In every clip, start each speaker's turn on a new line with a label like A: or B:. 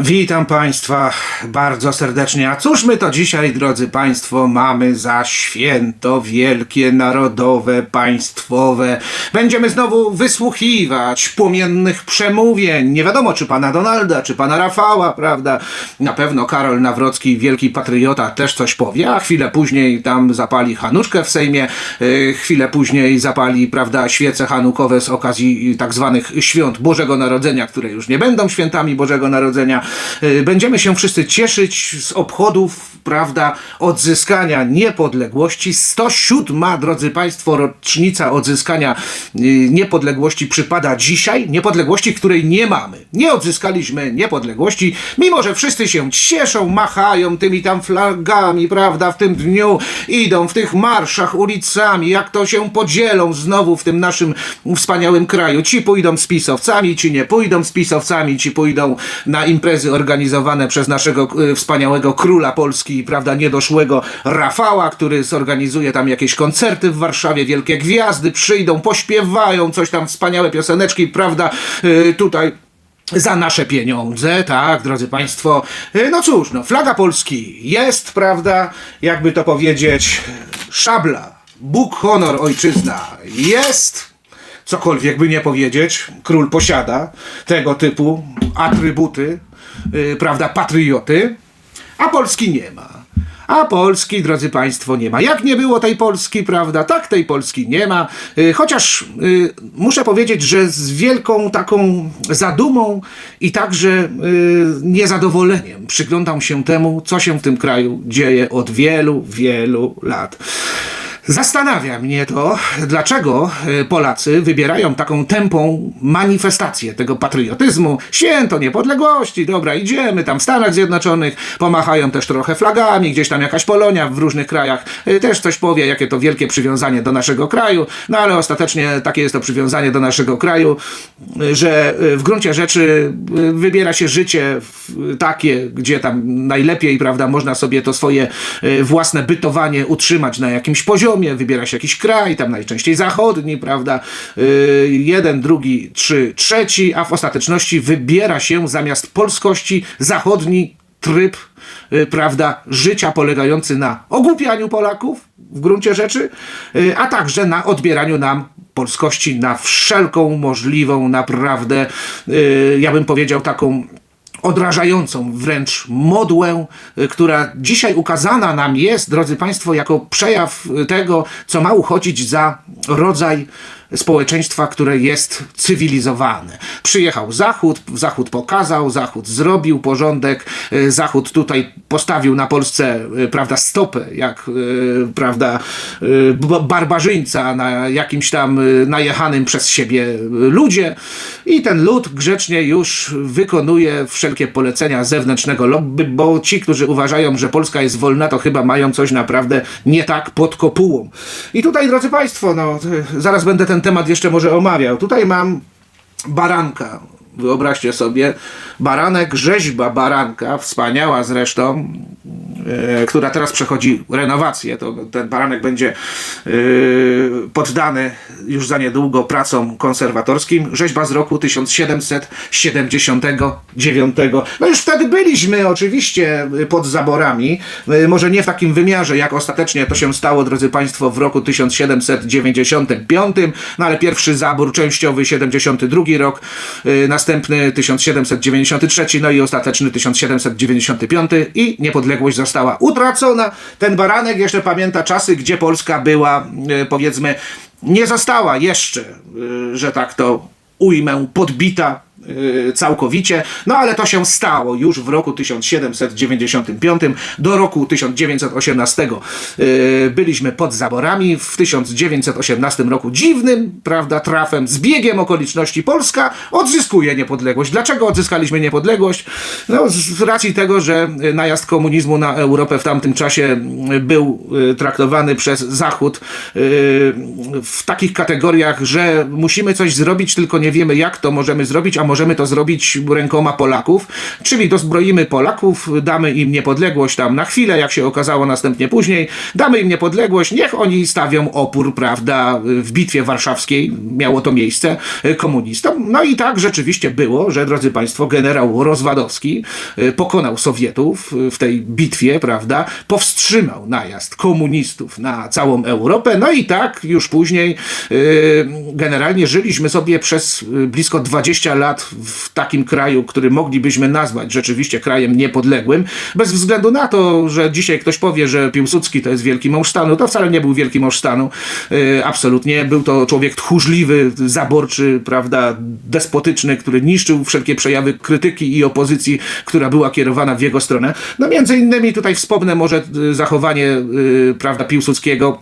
A: Witam Państwa bardzo serdecznie. A cóż my to dzisiaj, drodzy Państwo, mamy za święto wielkie, narodowe, państwowe? Będziemy znowu wysłuchiwać płomiennych przemówień. Nie wiadomo, czy pana Donalda, czy pana Rafała, prawda? Na pewno Karol Nawrocki, wielki patriota, też coś powie, a chwilę później tam zapali Hanuszkę w Sejmie, yy, chwilę później zapali, prawda, świece hanukowe z okazji tak zwanych świąt Bożego Narodzenia, które już nie będą świętami Bożego Narodzenia. Y, Będziemy się wszyscy cieszyć z obchodów, prawda, odzyskania niepodległości. 107, drodzy Państwo, rocznica odzyskania y, niepodległości przypada dzisiaj. Niepodległości, której nie mamy. Nie odzyskaliśmy niepodległości, mimo że wszyscy się cieszą, machają tymi tam flagami, prawda, w tym dniu idą w tych marszach ulicami, jak to się podzielą znowu w tym naszym wspaniałym kraju. Ci pójdą z pisowcami, ci nie pójdą z pisowcami, ci pójdą na imprezy organizowane przez naszego y, wspaniałego króla Polski, prawda, niedoszłego Rafała, który zorganizuje tam jakieś koncerty w Warszawie, wielkie gwiazdy przyjdą, pośpiewają coś tam, wspaniałe pioseneczki, prawda, y, tutaj za nasze pieniądze, tak, drodzy Państwo. Y, No cóż, no, flaga Polski jest, prawda, jakby to powiedzieć, szabla, Bóg, honor, ojczyzna jest. Cokolwiek by nie powiedzieć, król posiada tego typu atrybuty, y, prawda, patrioty, a Polski nie ma. A Polski, drodzy Państwo, nie ma. Jak nie było tej Polski, prawda? Tak tej Polski nie ma. Y, Chociaż y, muszę powiedzieć, że z wielką taką zadumą i także y, niezadowoleniem przyglądam się temu, co się w tym kraju dzieje od wielu, wielu lat. Zastanawia mnie to, dlaczego e, Polacy wybierają taką tępą manifestację tego patriotyzmu. Święto niepodległości, dobra, idziemy tam w Stanach Zjednoczonych, pomachają też trochę flagami, gdzieś tam jakaś Polonia w różnych krajach e, też coś powie, jakie to wielkie przywiązanie do naszego kraju, no ale ostatecznie takie jest to przywiązanie do naszego kraju, e, że w gruncie rzeczy wybiera się życie takie, gdzie tam najlepiej, prawda, można sobie to swoje własne bytowanie utrzymać na jakimś poziomie, wybiera się jakiś kraj, tam najczęściej zachodni, prawda, y, jeden, drugi, trzy, trzeci, a w ostateczności wybiera się zamiast polskości zachodni tryb, y, prawda, życia polegający na ogłupianiu Polaków w gruncie rzeczy, y, a także na odbieraniu nam polskości na wszelką możliwą, naprawdę, y, ja bym powiedział taką odrażającą wręcz modłę, y, która dzisiaj ukazana nam jest, drodzy Państwo, jako przejaw tego, co ma uchodzić za rodzaj społeczeństwa, które jest cywilizowane. Przyjechał Zachód, Zachód pokazał, Zachód zrobił porządek, y, Zachód tutaj postawił na Polsce, y, prawda, stopę, jak, y, prawda, barbarzyńca na jakimś tam najechanym przez siebie ludzie i ten lud grzecznie już wykonuje wszelkie polecenia zewnętrznego lobby, bo ci, którzy uważają, że Polska jest wolna, to chyba mają coś naprawdę nie tak pod kopułą. I tutaj, drodzy Państwo, no, zaraz będę ten temat jeszcze może omawiał. Tutaj mam baranka. Wyobraźcie sobie, baranek, rzeźba baranka, wspaniała zresztą, e, która teraz przechodzi renowację. To ten baranek będzie e, poddany już za niedługo pracom konserwatorskim. Rzeźba z roku 1779. No już wtedy byliśmy oczywiście pod zaborami, e, może nie w takim wymiarze, jak ostatecznie to się stało, drodzy Państwo, w roku 1795, no ale pierwszy zabór częściowy 72 rok, y, następny 1793, no i ostateczny 1795 i niepodległość została utracona. Ten baranek jeszcze pamięta czasy, gdzie Polska była, y, powiedzmy, nie została jeszcze, y, że tak to ujmę, podbita całkowicie, no ale to się stało już w roku 1795 do roku 1918 y, byliśmy pod zaborami w 1918 roku dziwnym, prawda, trafem, zbiegiem okoliczności Polska odzyskuje niepodległość. Dlaczego odzyskaliśmy niepodległość? No z racji tego, że y, najazd komunizmu na Europę w tamtym czasie y, był y, traktowany przez Zachód y, w takich kategoriach, że musimy coś zrobić, tylko nie wiemy jak to możemy zrobić, a możemy możemy to zrobić rękoma Polaków, czyli dozbroimy Polaków, damy im niepodległość tam na chwilę, jak się okazało następnie później, damy im niepodległość, niech oni stawią opór, prawda, w bitwie warszawskiej, miało to miejsce, y, komunistom. No i tak rzeczywiście było, że drodzy Państwo, generał Rozwadowski y, pokonał Sowietów y, w tej bitwie, prawda, powstrzymał najazd komunistów na całą Europę, no i tak już później generalnie żyliśmy sobie przez blisko 20 lat w takim kraju, który moglibyśmy nazwać rzeczywiście krajem niepodległym, bez względu na to, że dzisiaj ktoś powie, że Piłsudski to jest wielki mąż stanu, to wcale nie był wielki mąż stanu, y, absolutnie, był to człowiek tchórzliwy, zaborczy, prawda, despotyczny, który niszczył wszelkie przejawy krytyki i opozycji, która była kierowana w jego stronę. No między innymi tutaj wspomnę może y, zachowanie, y, prawda, Piłsudskiego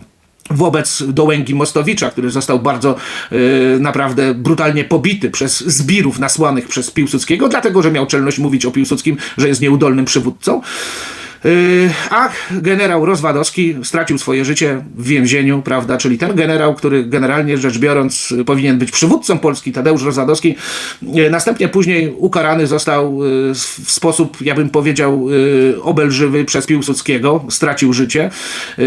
A: wobec Dołęgi Mostowicza, który został bardzo y, naprawdę brutalnie pobity przez zbirów nasłanych przez Piłsudskiego, dlatego że miał czelność mówić o Piłsudskim, że jest nieudolnym przywódcą. Y, A generał Rozwadowski stracił swoje życie w więzieniu, prawda? Czyli ten generał, który generalnie rzecz biorąc y, powinien być przywódcą Polski, Tadeusz Rozwadowski, y, następnie później ukarany został y, w sposób, ja bym powiedział, obelżywy przez Piłsudskiego, stracił życie,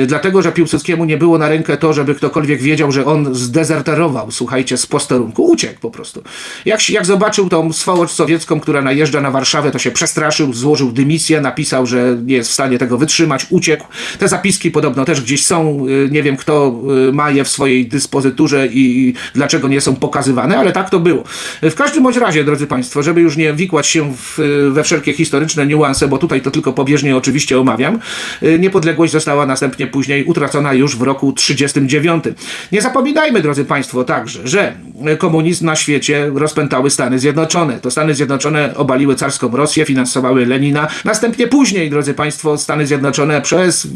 A: dlatego że Piłsudskiemu nie było na rękę to, żeby ktokolwiek wiedział, że on zdezerterował, słuchajcie, z posterunku. Uciekł po prostu. Jak, jak zobaczył tą swołość sowiecką, która najeżdża na Warszawę, to się przestraszył, złożył dymisję, napisał, że nie jest w stanie tego wytrzymać, uciekł. Te zapiski podobno też gdzieś są, y, nie wiem kto y, ma je w swojej dyspozyturze i dlaczego nie są pokazywane, ale tak to było. W każdym bądź razie, drodzy Państwo, żeby już nie wikłać się w, we wszelkie historyczne niuanse, bo tutaj to tylko pobieżnie oczywiście omawiam, y, niepodległość została następnie później utracona już w roku 1939. Nie zapominajmy, drodzy Państwo, także, że komunizm na świecie rozpętały Stany Zjednoczone. To Stany Zjednoczone obaliły carską Rosję, finansowały Lenina. Następnie później, drodzy Państwo, Stany Zjednoczone przez y,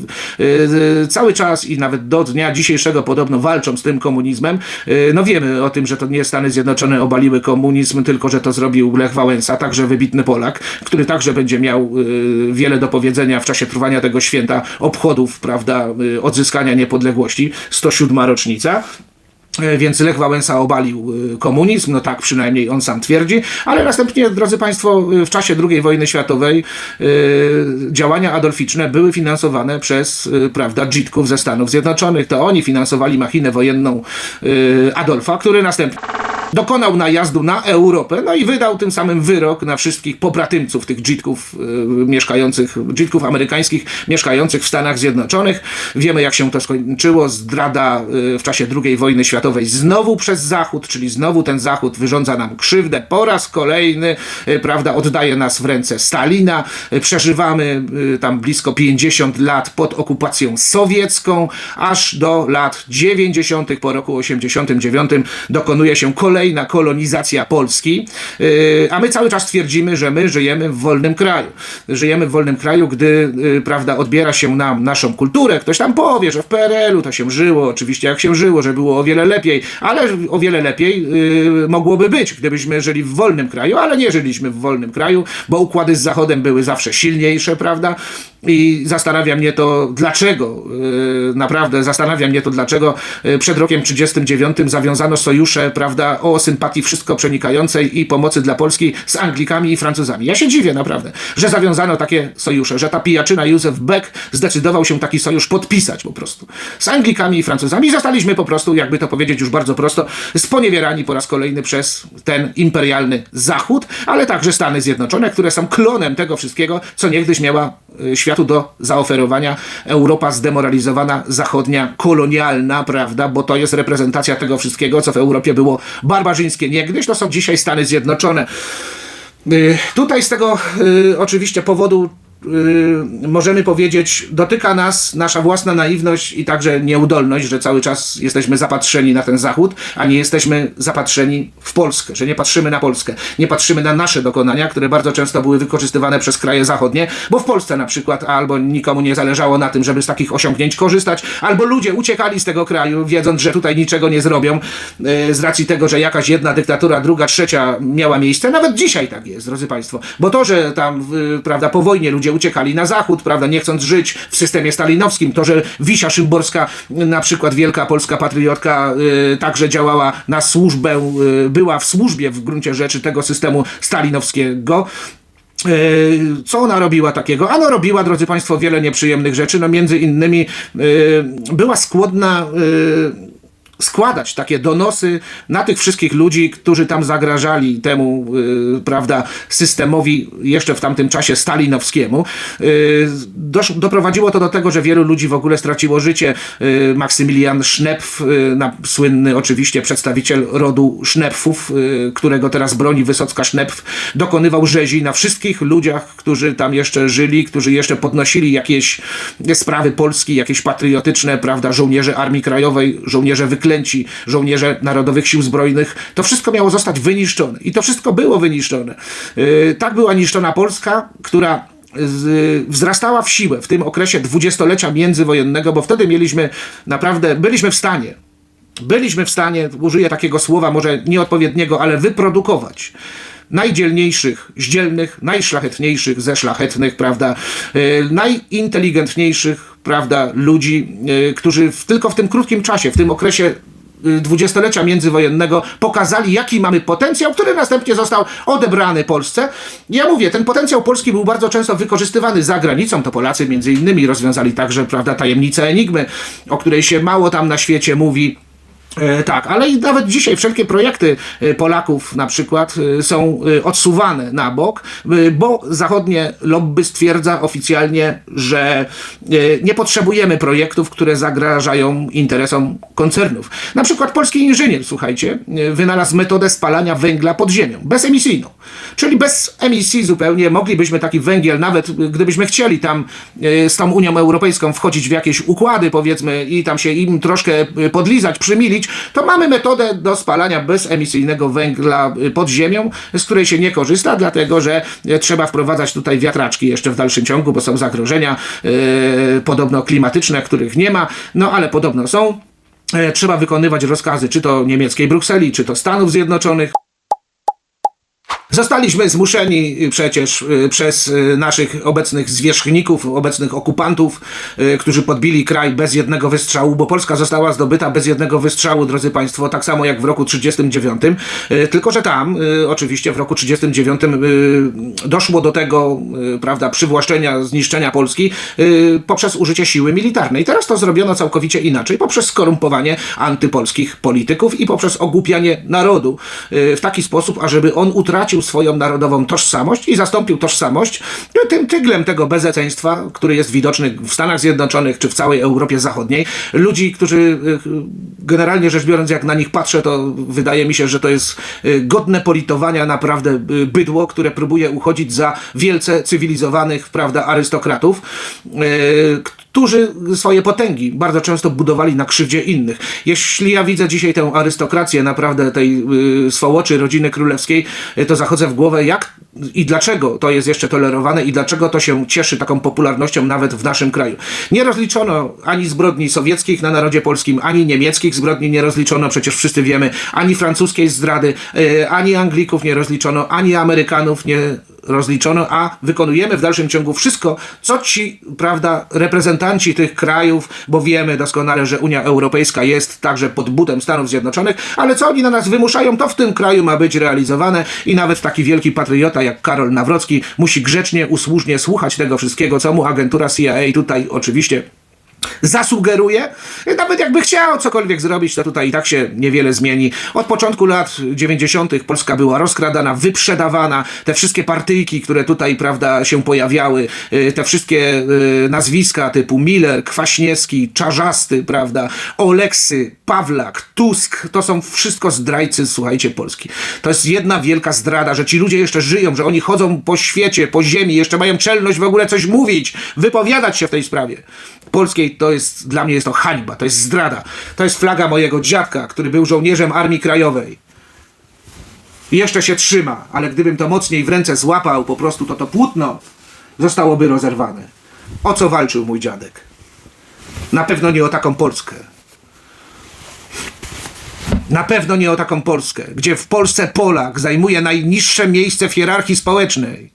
A: y, cały czas i nawet do dnia dzisiejszego podobno walczą z tym komunizmem. Y, no wiemy o tym, że to nie Stany Zjednoczone obaliły komunizm, tylko że to zrobił Lech Wałęsa, także wybitny Polak, który także będzie miał wiele do powiedzenia w czasie trwania tego święta obchodów, prawda, odzyskania niepodległości, 107 rocznica. E, Więc Lech Wałęsa obalił y, komunizm, no tak przynajmniej on sam twierdzi, ale następnie, drodzy Państwo, y, w czasie II wojny światowej działania adolficzne były finansowane przez, prawda, dzitków ze Stanów Zjednoczonych. To oni finansowali machinę wojenną Adolfa, który następnie dokonał najazdu na Europę, no i wydał tym samym wyrok na wszystkich pobratymców tych dzitków y, mieszkających, dzitków amerykańskich mieszkających w Stanach Zjednoczonych. Wiemy jak się to skończyło, zdrada y, w czasie II wojny światowej znowu przez Zachód, czyli znowu ten Zachód wyrządza nam krzywdę po raz kolejny, y, prawda, oddaje nas w ręce Stalina, y, przeżywamy y, tam blisko 50 lat pod okupacją sowiecką, aż do lat 90. po roku 89 dokonuje się kolejna kolonizacja Polski, yy, a my cały czas twierdzimy, że my żyjemy w wolnym kraju. Żyjemy w wolnym kraju, gdy yy, prawda, odbiera się nam naszą kulturę. Ktoś tam powie, że w PRL-u to się żyło, oczywiście jak się żyło, że było o wiele lepiej, ale o wiele lepiej yy, mogłoby być, gdybyśmy żyli w wolnym kraju, ale nie żyliśmy w wolnym kraju, bo układy z Zachodem były zawsze silniejsze, prawda? I zastanawia mnie to, dlaczego, yy, naprawdę zastanawia mnie to, dlaczego yy, przed rokiem 39 zawiązano sojusze, prawda, o sympatii wszystko przenikającej i pomocy dla Polski z Anglikami i Francuzami. Ja się dziwię naprawdę, że zawiązano takie sojusze, że ta pijaczyna Józef Beck zdecydował się taki sojusz podpisać po prostu z Anglikami i Francuzami zostaliśmy po prostu, jakby to powiedzieć już bardzo prosto, sponiewierani po raz kolejny przez ten imperialny Zachód, ale także Stany Zjednoczone, które są klonem tego wszystkiego, co niegdyś miała y, światu do zaoferowania Europa zdemoralizowana, zachodnia, kolonialna, prawda, bo to jest reprezentacja tego wszystkiego, co w Europie było barbarzyńskie niegdyś, to są dzisiaj Stany Zjednoczone. Y, Tutaj z tego y, oczywiście powodu y, możemy powiedzieć, dotyka nas nasza własna naiwność i także nieudolność, że cały czas jesteśmy zapatrzeni na ten Zachód, a nie jesteśmy zapatrzeni w Polskę, że nie patrzymy na Polskę, nie patrzymy na nasze dokonania, które bardzo często były wykorzystywane przez kraje zachodnie, bo w Polsce na przykład albo nikomu nie zależało na tym, żeby z takich osiągnięć korzystać, albo ludzie uciekali z tego kraju, wiedząc, że tutaj niczego nie zrobią, y, z racji tego, że jakaś jedna dyktatura, druga, trzecia miała miejsce. Nawet dzisiaj tak jest, drodzy Państwo. Bo to, że tam, y, prawda, po wojnie ludzie uciekali na zachód, prawda, nie chcąc żyć w systemie stalinowskim. To, że Wisia Szymborska, na przykład wielka polska patriotka, y, także działała na służbę, y, była w służbie w gruncie rzeczy tego systemu stalinowskiego. Y, Co ona robiła takiego? Ano robiła, drodzy Państwo, wiele nieprzyjemnych rzeczy. No między innymi była skłonna składać takie donosy na tych wszystkich ludzi, którzy tam zagrażali temu, y, prawda, systemowi jeszcze w tamtym czasie stalinowskiemu. Y, dosz, doprowadziło to do tego, że wielu ludzi w ogóle straciło życie. Y, Maksymilian Sznepf, y, na, słynny oczywiście przedstawiciel rodu Sznepfów, y, którego teraz broni Wysocka Sznepf, dokonywał rzezi na wszystkich ludziach, którzy tam jeszcze żyli, którzy jeszcze podnosili jakieś sprawy Polski, jakieś patriotyczne, prawda, żołnierze Armii Krajowej, żołnierze wyklęci, żołnierze Narodowych Sił Zbrojnych. To wszystko miało zostać wyniszczone. I to wszystko było wyniszczone. Yy, tak była niszczona Polska, która z, wzrastała w siłę w tym okresie dwudziestolecia międzywojennego, bo wtedy mieliśmy naprawdę, byliśmy w stanie byliśmy w stanie, użyję takiego słowa, może nieodpowiedniego, ale wyprodukować najdzielniejszych, zdzielnych, najszlachetniejszych ze szlachetnych, prawda, yy, najinteligentniejszych, prawda, ludzi, yy, którzy w, tylko w tym krótkim czasie, w tym okresie y, dwudziestolecia międzywojennego pokazali, jaki mamy potencjał, który następnie został odebrany Polsce. Ja mówię, ten potencjał polski był bardzo często wykorzystywany za granicą. To Polacy między innymi rozwiązali także, prawda, tajemnicę Enigmy, o której się mało tam na świecie mówi. E, tak, ale i nawet dzisiaj wszelkie projekty e, Polaków na przykład e, są odsuwane na bok, bo zachodnie lobby stwierdza oficjalnie, że nie potrzebujemy projektów, które zagrażają interesom koncernów. Na przykład polski inżynier, słuchajcie, wynalazł metodę spalania węgla pod ziemią, bezemisyjną. Czyli bez emisji zupełnie moglibyśmy taki węgiel, nawet gdybyśmy chcieli tam e, z tą Unią Europejską wchodzić w jakieś układy, powiedzmy, i tam się im troszkę e, podlizać, przymilić, to mamy metodę do spalania bezemisyjnego węgla y, pod ziemią, z której się nie korzysta, dlatego że e, trzeba wprowadzać tutaj wiatraczki jeszcze w dalszym ciągu, bo są zagrożenia e, podobno klimatyczne, których nie ma, no ale podobno są. E, Trzeba wykonywać rozkazy, czy to niemieckiej Brukseli, czy to Stanów Zjednoczonych. Zostaliśmy zmuszeni przecież y, przez y, naszych obecnych zwierzchników, obecnych okupantów, y, którzy podbili kraj bez jednego wystrzału, bo Polska została zdobyta bez jednego wystrzału, drodzy Państwo, tak samo jak w roku 39. Y, Tylko, że tam, oczywiście w roku 39 y, doszło do tego, prawda, przywłaszczenia, zniszczenia Polski poprzez użycie siły militarnej. Teraz to zrobiono całkowicie inaczej, poprzez skorumpowanie antypolskich polityków i poprzez ogłupianie narodu w taki sposób, ażeby on utracił swoją narodową tożsamość i zastąpił tożsamość y, tym tyglem tego bezeceństwa, który jest widoczny w Stanach Zjednoczonych czy w całej Europie Zachodniej. Ludzi, którzy y, generalnie rzecz biorąc, jak na nich patrzę, to wydaje mi się, że to jest y, godne politowania naprawdę y, bydło, które próbuje uchodzić za wielce cywilizowanych, prawda, arystokratów, którzy swoje potęgi bardzo często budowali na krzywdzie innych. Jeśli ja widzę dzisiaj tę arystokrację naprawdę tej y, swołoczy rodziny królewskiej, y, to zachodzę w głowę, jak i dlaczego to jest jeszcze tolerowane i dlaczego to się cieszy taką popularnością nawet w naszym kraju. Nie rozliczono ani zbrodni sowieckich na narodzie polskim, ani niemieckich zbrodni nie rozliczono, przecież wszyscy wiemy, ani francuskiej zdrady, y, ani Anglików nie rozliczono, ani Amerykanów nie rozliczono, a wykonujemy w dalszym ciągu wszystko, co ci, prawda, reprezentanci tych krajów, bo wiemy doskonale, że Unia Europejska jest także pod butem Stanów Zjednoczonych, ale co oni na nas wymuszają, to w tym kraju ma być realizowane i nawet taki wielki patriota jak Karol Nawrocki musi grzecznie, usłużnie słuchać tego wszystkiego, co mu agentura CIA tutaj oczywiście zasugeruje. Nawet jakby chciał cokolwiek zrobić, to tutaj i tak się niewiele zmieni. Od początku lat 90. Polska była rozkradana, wyprzedawana. Te wszystkie partyjki, które tutaj, prawda, się pojawiały, y, te wszystkie y, nazwiska typu Miller, Kwaśniewski, Czarzasty, prawda, Oleksy, Pawlak, Tusk, to są wszystko zdrajcy, słuchajcie, Polski. To jest jedna wielka zdrada, że ci ludzie jeszcze żyją, że oni chodzą po świecie, po ziemi, jeszcze mają czelność w ogóle coś mówić, wypowiadać się w tej sprawie. Polskiej to jest, dla mnie jest to hańba, to jest zdrada. To jest flaga mojego dziadka, który był żołnierzem Armii Krajowej. Jeszcze się trzyma, ale gdybym to mocniej w ręce złapał, po prostu to to płótno zostałoby rozerwane. O co walczył mój dziadek? Na pewno nie o taką Polskę. Na pewno nie o taką Polskę, gdzie w Polsce Polak zajmuje najniższe miejsce w hierarchii społecznej.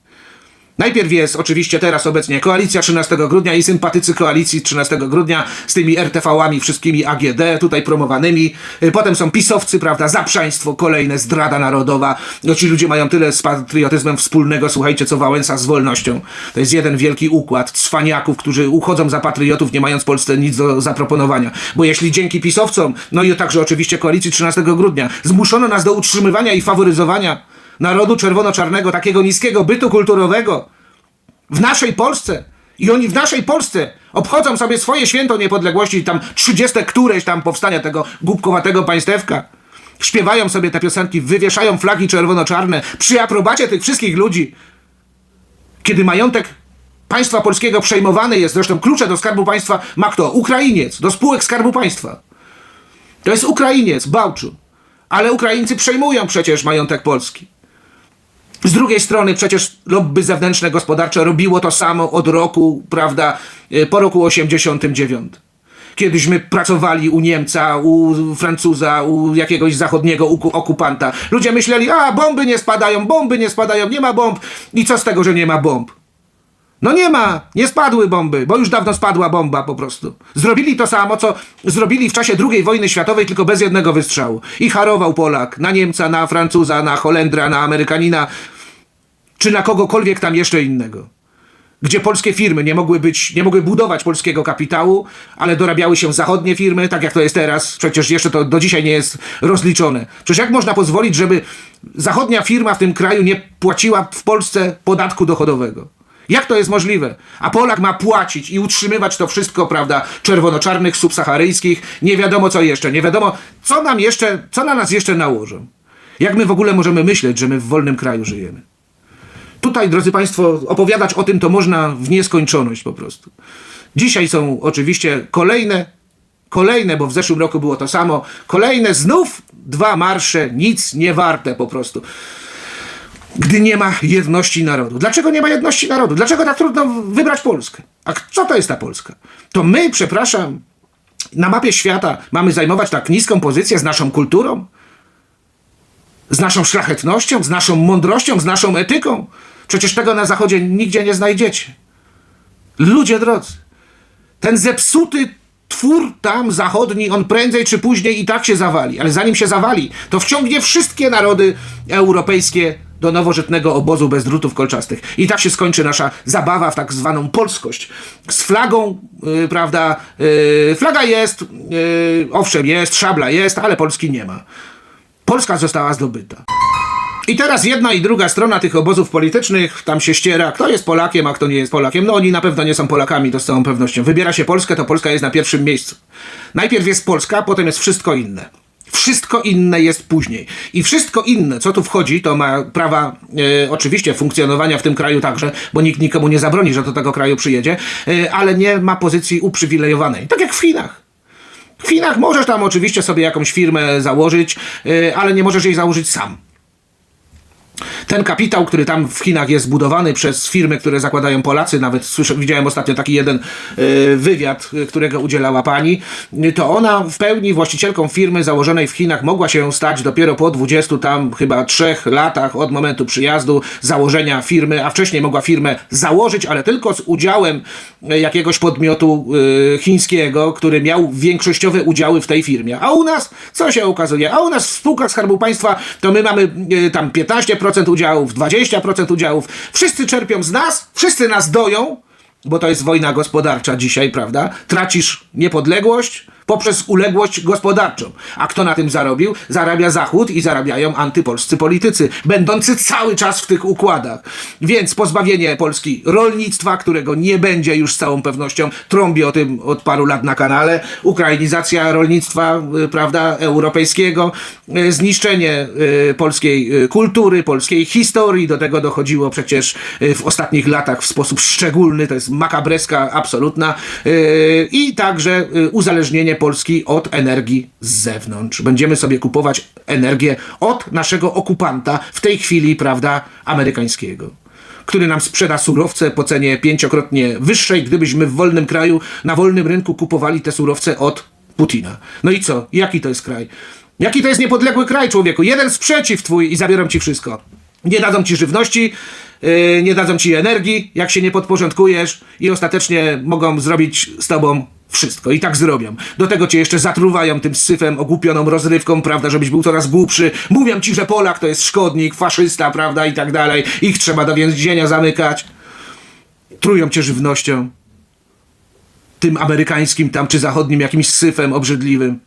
A: Najpierw jest oczywiście teraz obecnie koalicja 13 grudnia i sympatycy koalicji 13 grudnia z tymi RTV-ami wszystkimi AGD tutaj promowanymi. Y, Potem są pisowcy, prawda, zaprzaństwo kolejne, zdrada narodowa. No ci ludzie mają tyle z patriotyzmem wspólnego, słuchajcie, co Wałęsa z wolnością. To jest jeden wielki układ cwaniaków, którzy uchodzą za patriotów, nie mając Polsce nic do zaproponowania. Bo jeśli dzięki pisowcom, no i także oczywiście koalicji 13 grudnia, zmuszono nas do utrzymywania i faworyzowania narodu czerwono-czarnego, takiego niskiego bytu kulturowego w naszej Polsce. I oni w naszej Polsce obchodzą sobie swoje święto niepodległości, tam 30 któreś tam powstania tego głupkowatego państewka. Śpiewają sobie te piosenki, wywieszają flagi czerwono-czarne przy aprobacie tych wszystkich ludzi. Kiedy majątek państwa polskiego przejmowany jest, zresztą klucze do skarbu państwa ma kto? Ukrainiec, do spółek skarbu państwa. To jest Ukrainiec, Bałczu. Ale Ukraińcy przejmują przecież majątek Polski. Z drugiej strony przecież lobby zewnętrzne gospodarcze robiło to samo od roku, prawda, e, po roku 89. Kiedyśmy pracowali u Niemca, u Francuza, u jakiegoś zachodniego okupanta. Ludzie myśleli, a bomby nie spadają, bomby nie spadają, nie ma bomb. I co z tego, że nie ma bomb? No nie ma, nie spadły bomby, bo już dawno spadła bomba po prostu. Zrobili to samo, co zrobili w czasie II wojny światowej, tylko bez jednego wystrzału. I harował Polak na Niemca, na Francuza, na Holendra, na Amerykanina, czy na kogokolwiek tam jeszcze innego. Gdzie polskie firmy nie mogły być, nie mogły budować polskiego kapitału, ale dorabiały się zachodnie firmy, tak jak to jest teraz. Przecież jeszcze to do dzisiaj nie jest rozliczone. Przecież jak można pozwolić, żeby zachodnia firma w tym kraju nie płaciła w Polsce podatku dochodowego? Jak to jest możliwe? A Polak ma płacić i utrzymywać to wszystko, prawda, czerwono-czarnych, subsaharyjskich, nie wiadomo co jeszcze, nie wiadomo co nam jeszcze, co na nas jeszcze nałożą. Jak my w ogóle możemy myśleć, że my w wolnym kraju żyjemy? Tutaj, drodzy Państwo, opowiadać o tym to można w nieskończoność po prostu. Dzisiaj są oczywiście kolejne, kolejne, bo w zeszłym roku było to samo, kolejne znów dwa marsze, nic nie warte po prostu gdy nie ma jedności narodu. Dlaczego nie ma jedności narodu? Dlaczego tak trudno wybrać Polskę? A co to jest ta Polska? To my, przepraszam, na mapie świata mamy zajmować tak niską pozycję z naszą kulturą? Z naszą szlachetnością, z naszą mądrością, z naszą etyką? Przecież tego na Zachodzie nigdzie nie znajdziecie. Ludzie drodzy, ten zepsuty twór tam zachodni, on prędzej czy później i tak się zawali. Ale zanim się zawali, to wciągnie wszystkie narody europejskie do nowożytnego obozu bez drutów kolczastych. I tak się skończy nasza zabawa w tak zwaną polskość. Z flagą, yy, prawda, yy, flaga jest, yy, owszem jest, szabla jest, ale Polski nie ma. Polska została zdobyta. I teraz jedna i druga strona tych obozów politycznych tam się ściera, kto jest Polakiem, a kto nie jest Polakiem. No oni na pewno nie są Polakami, to z całą pewnością. Wybiera się Polskę, to Polska jest na pierwszym miejscu. Najpierw jest Polska, potem jest wszystko inne. Wszystko inne jest później. I wszystko inne, co tu wchodzi, to ma prawa e, oczywiście funkcjonowania w tym kraju także, bo nikt nikomu nie zabroni, że do tego kraju przyjedzie, e, ale nie ma pozycji uprzywilejowanej. Tak jak w Chinach. W Chinach możesz tam oczywiście sobie jakąś firmę założyć, e, ale nie możesz jej założyć sam. Ten kapitał, który tam w Chinach jest zbudowany przez firmy, które zakładają Polacy, nawet słyszę, widziałem ostatnio taki jeden y, wywiad, y, którego udzielała pani, y, to ona w pełni właścicielką firmy założonej w Chinach mogła się stać dopiero po 20 tam chyba trzech latach od momentu przyjazdu, założenia firmy, a wcześniej mogła firmę założyć, ale tylko z udziałem jakiegoś podmiotu chińskiego, który miał większościowe udziały w tej firmie. A u nas, co się okazuje? A u nas w spółkach Skarbu Państwa to my mamy tam 15% udziałów, 20% udziałów. Wszyscy czerpią z nas, wszyscy nas doją, bo to jest wojna gospodarcza dzisiaj, prawda? Tracisz niepodległość poprzez uległość gospodarczą. A kto na tym zarobił? Zarabia Zachód i zarabiają antypolscy politycy, będący cały czas w tych układach. Więc pozbawienie Polski rolnictwa, którego nie będzie już z całą pewnością, trąbi o tym od paru lat na kanale, ukrainizacja rolnictwa, y, prawda, europejskiego, y, zniszczenie y, polskiej kultury, polskiej historii, do tego dochodziło przecież w ostatnich latach w sposób szczególny, to jest makabreska absolutna i także uzależnienie Polski od energii z zewnątrz. Będziemy sobie kupować energię od naszego okupanta, w tej chwili, prawda, amerykańskiego który nam sprzeda surowce po cenie pięciokrotnie wyższej, gdybyśmy w wolnym kraju, na wolnym rynku kupowali te surowce od Putina. No i co? Jaki to jest kraj? Jaki to jest niepodległy kraj, człowieku? Jeden sprzeciw twój i zabiorą ci wszystko. Nie dadzą ci żywności, yy, nie dadzą ci energii, jak się nie podporządkujesz i ostatecznie mogą zrobić z tobą wszystko. I tak zrobią. Do tego cię jeszcze zatruwają tym syfem, ogłupioną rozrywką, prawda, żebyś był coraz głupszy. Mówią ci, że Polak to jest szkodnik, faszysta, prawda, i tak dalej. Ich trzeba do więzienia zamykać. Trują cię żywnością. Tym amerykańskim tam, czy zachodnim jakimś syfem obrzydliwym.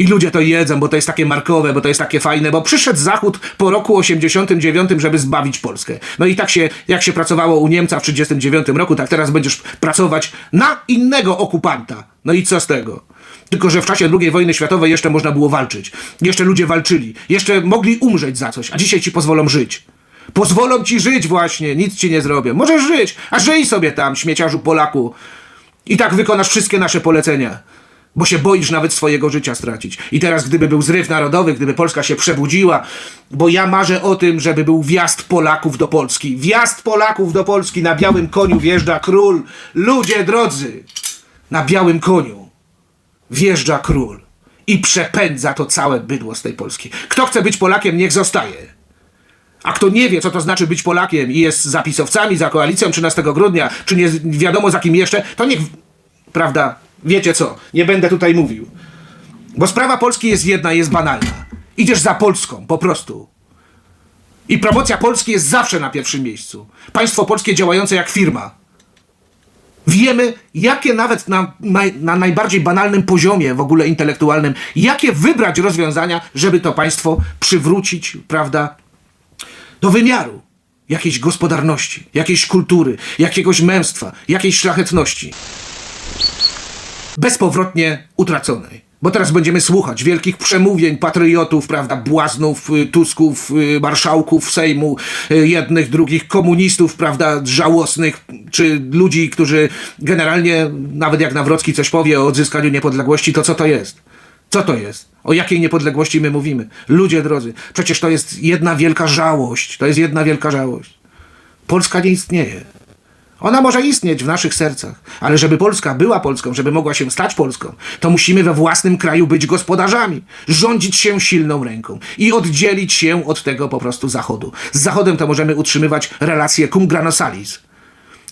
A: I ludzie to jedzą, bo to jest takie markowe, bo to jest takie fajne, bo przyszedł Zachód po roku 89, żeby zbawić Polskę. No i tak się, jak się pracowało u Niemca w 39 roku, tak teraz będziesz pracować na innego okupanta. No i co z tego? Tylko, że w czasie II wojny światowej jeszcze można było walczyć. Jeszcze ludzie walczyli. Jeszcze mogli umrzeć za coś, a dzisiaj ci pozwolą żyć. Pozwolą ci żyć właśnie, nic ci nie zrobią. Możesz żyć, a żyj sobie tam, śmieciarzu Polaku. I tak wykonasz wszystkie nasze polecenia. Bo się boisz nawet swojego życia stracić. I teraz, gdyby był zryw narodowy, gdyby Polska się przebudziła, bo ja marzę o tym, żeby był wjazd Polaków do Polski. Wjazd Polaków do Polski na białym koniu wjeżdża król. Ludzie drodzy, na białym koniu wjeżdża król i przepędza to całe bydło z tej Polski. Kto chce być Polakiem, niech zostaje. A kto nie wie, co to znaczy być Polakiem i jest za pisowcami, za koalicją 13 grudnia, czy nie wiadomo za kim jeszcze, to niech, prawda, wiecie co, nie będę tutaj mówił. Bo sprawa Polski jest jedna, jest banalna. Idziesz za Polską, po prostu. I promocja Polski jest zawsze na pierwszym miejscu. Państwo polskie działające jak firma. Wiemy, jakie nawet na, naj, na najbardziej banalnym poziomie w ogóle intelektualnym, jakie wybrać rozwiązania, żeby to państwo przywrócić, prawda, do wymiaru jakiejś gospodarności, jakiejś kultury, jakiegoś męstwa, jakiejś szlachetności. Bezpowrotnie utraconej. Bo teraz będziemy słuchać wielkich przemówień patriotów, prawda, błaznów, y, tusków, y, marszałków Sejmu, y, jednych, drugich, komunistów, prawda, żałosnych, czy ludzi, którzy generalnie, nawet jak Nawrocki coś powie o odzyskaniu niepodległości, to co to jest? Co to jest? O jakiej niepodległości my mówimy? Ludzie drodzy, przecież to jest jedna wielka żałość. To jest jedna wielka żałość. Polska nie istnieje. Ona może istnieć w naszych sercach, ale żeby Polska była Polską, żeby mogła się stać Polską, to musimy we własnym kraju być gospodarzami, rządzić się silną ręką i oddzielić się od tego po prostu Zachodu. Z Zachodem to możemy utrzymywać relacje cum grano salis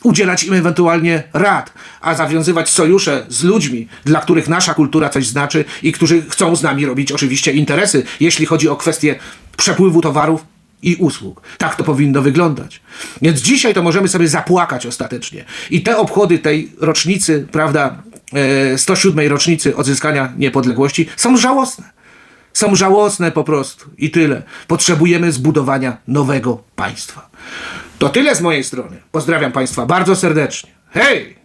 A: udzielać im ewentualnie rad, a zawiązywać sojusze z ludźmi, dla których nasza kultura coś znaczy i którzy chcą z nami robić oczywiście interesy, jeśli chodzi o kwestie przepływu towarów i usług. Tak to powinno wyglądać. Więc dzisiaj to możemy sobie zapłakać ostatecznie. I te obchody tej rocznicy, prawda, e, 107 rocznicy odzyskania niepodległości są żałosne. Są żałosne po prostu i tyle. Potrzebujemy zbudowania nowego państwa. To tyle z mojej strony. Pozdrawiam Państwa bardzo serdecznie. Hej!